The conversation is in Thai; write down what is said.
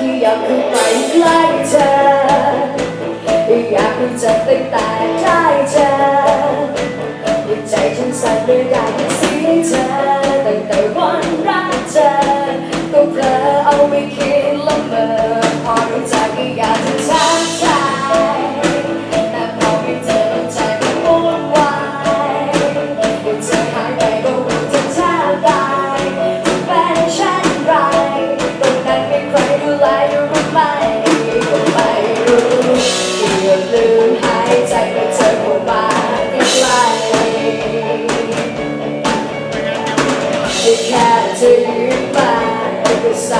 แค่อยากเข้าไปใกล้เธออยากรู้จักตั้งแต่ได้เจอ the tattoo by the side.